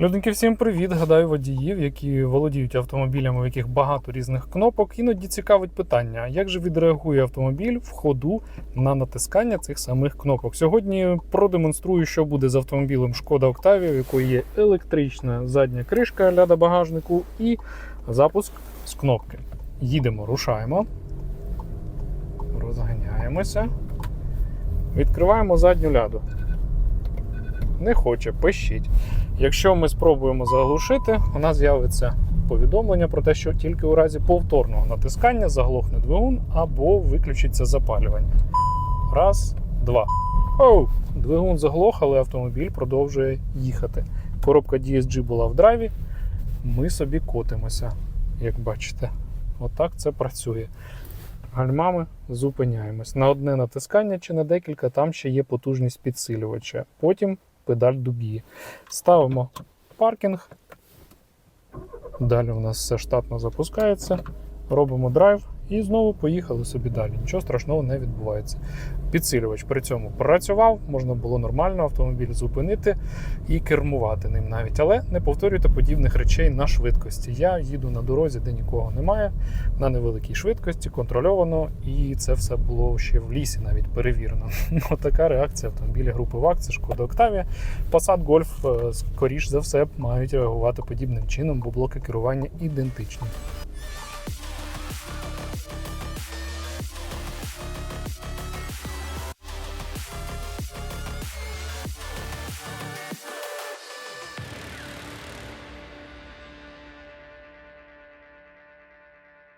Людники, всім привіт! Гадаю водіїв, які володіють автомобілями, у яких багато різних кнопок. Іноді цікавить питання, як же відреагує автомобіль в ходу на натискання цих самих кнопок. Сьогодні продемонструю, що буде з автомобілем Шкода Octavia, у якої є електрична задня кришка ляда багажнику і запуск з кнопки. Їдемо, рушаємо, розганяємося, відкриваємо задню ляду. Не хоче, пищить. Якщо ми спробуємо заглушити, у нас з'явиться повідомлення про те, що тільки у разі повторного натискання заглохне двигун або виключиться запалювання. Раз, два. Оу! Двигун заглох, але автомобіль продовжує їхати. Коробка DSG була в драйві. Ми собі котимося, як бачите. Отак це працює. Гальмами зупиняємось. На одне натискання чи на декілька там ще є потужність підсилювача. Потім педаль дубі. Ставимо паркінг. Далі у нас все штатно запускається. Робимо драйв і знову поїхали собі далі. Нічого страшного не відбувається. Підсилювач при цьому працював, можна було нормально автомобіль зупинити і кермувати ним навіть. Але не повторюйте подібних речей на швидкості. Я їду на дорозі, де нікого немає, на невеликій швидкості, контрольовано, і це все було ще в лісі навіть перевірено. Ну, така реакція автомобіля групи ВАК, це Шкода Octavia. Passat Golf, е, скоріш за все, мають реагувати подібним чином, бо блоки керування ідентичні.